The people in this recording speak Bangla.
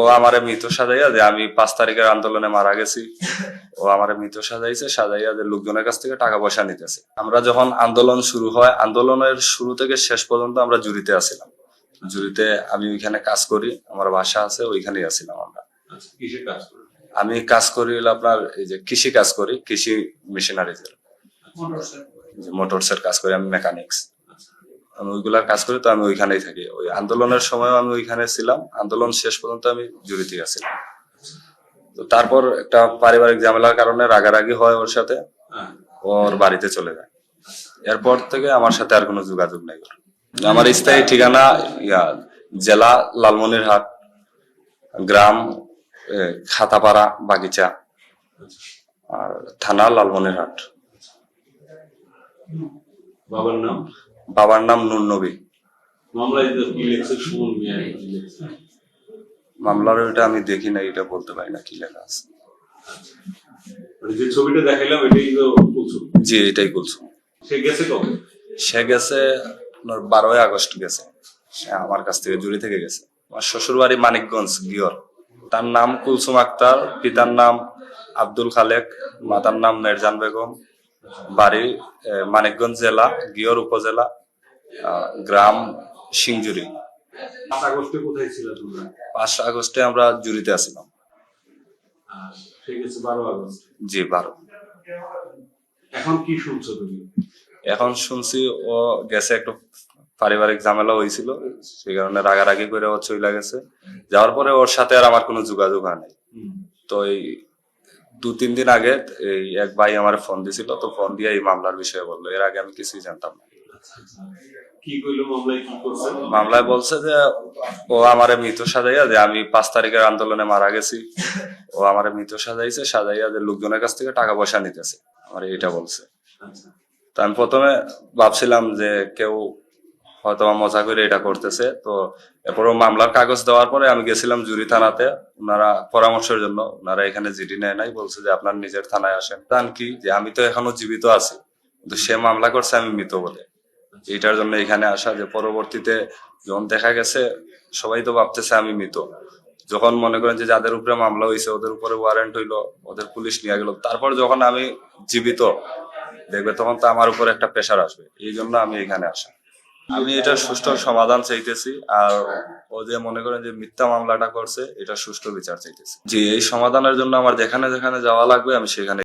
ও আমারে মৃত সাজাইয়া যে আমি পাঁচ তারিখের আন্দোলনে মারা গেছি। ও আমারে মৃত সাজাইছে সাজাইয়া যে লোকজনের কাছ থেকে টাকা পয়সা নিতেছে। আমরা যখন আন্দোলন শুরু হয় আন্দোলনের শুরু থেকে শেষ পর্যন্ত আমরা জুরিতে আছিলাম। জুরিতে আমি ওইখানে কাজ করি আমার বাসা আছে ওইখানেই আছিলাম আমরা। আচ্ছা আমি কাজ করি হলো আপনার এই যে কৃষি কাজ করি কৃষি মেশিনারিজের। মোটরস এর কাজ করি আমি মেকানিক্স। আমি ওইগুলার কাজ করি তো আমি ওইখানেই থাকি। ওই আন্দোলনের সময় আমি ওইখানে ছিলাম। আন্দোলন শেষ পর্যন্ত আমি জড়িত আছিলাম তো তারপর একটা পারিবারিক ঝামেলার কারণে রাগারাগি হয় ওর সাথে। হ্যাঁ। ওর বাড়িতে চলে যায়। এরপর থেকে আমার সাথে আর কোনো যোগাযোগ নেই আমার স্থায়ী ঠিকানা ইয়া জেলা লালমনিরহাট গ্রাম খাতাপাড়া বাগিচা আর থানা লালমনিরহাট। বাবার নাম? বাবার নাম নুর নবী। মামলার ওইটা আমি দেখি না এটা বলতে পারি না কি লেখা আছে। মানে যে ছবিটা দেখাইলাম এটাই তো কুলসুম। জি এটাই বলছো সে গেছে কবে? সে গেছে আপনার বারোই আগস্ট গেছে। সে আমার কাছ থেকে জুড়ি থেকে গেছে। আমার শ্বশুর বাড়ি মানিকগঞ্জ গিয়র। তার নাম কুলসুম আক্তার পিতার নাম আব্দুল খালেক মাতার নাম মেরজান বেগম। বাড়ি মানিকগঞ্জ জেলা গিয়র উপজেলা গ্রাম সিংজুরি। পাঁচ আগস্টে আমরা জুড়িতে আসলাম। জি বারো। এখন কি শুনছো তুমি? এখন শুনছি ও গেছে একটু পারিবারিক ঝামেলা হয়েছিল সেই কারণে রাগারাগি করে ও চলে গেছে। যাওয়ার পরে ওর সাথে আর আমার কোনো যোগাযোগ হয় নাই। তো এই দু তিন দিন আগে এই এক ভাই আমার ফোন দিছিল তো ফোন দিয়ে এই মামলার বিষয়ে বলল। এর আগে আমি কিছুই জানতাম না। মামলায় বলছে যে ও আমারে মৃত সাজাইয়া যে আমি পাঁচ তারিখের আন্দোলনে মারা গেছি। ও আমারে মৃত সাজাইছে সাজাইয়া যে লোকজনের কাছ থেকে টাকা পয়সা নিতেছে। আমার এটা বলছে। আচ্ছা। তো আমি প্রথমে ভাবছিলাম যে কেউ হয়তো মজা করে এটা করতেছে। তো এরপরও মামলার কাগজ দেওয়ার পরে আমি গেছিলাম জুরি থানাতে। ওনারা পরামর্শের জন্য, ওনারা এখানে জিডি নেয় নাই, বলছে যে আপনার নিজের থানায় আসেন। জান কি, যে আমি তো এখনও জীবিত আছি, কিন্তু সে মামলা করছে আমি মৃত বলে। এটার জন্য এখানে আসা, যে পরবর্তীতে যখন দেখা গেছে, সবাই তো ভাবতেছে আমি মৃত। যখন মনে করেন যে যাদের উপরে মামলা হয়েছে ওদের উপরে ওয়ারেন্ট হইল, ওদের পুলিশ নিয়ে গেল। তারপর যখন আমি জীবিত, দেখবে তখন তো আমার উপর একটা প্রেশার আসবে। এই জন্য আমি এখানে আসা। আমি এটা সুষ্ঠু সমাধান চাইতেছি, আর ও যে মনে করেন যে মিথ্যা মামলাটা করছে, এটা সুষ্ঠু বিচার চাইতেছি। যে এই সমাধানের জন্য আমার যেখানে যেখানে যাওয়া লাগবে, আমি সেখানে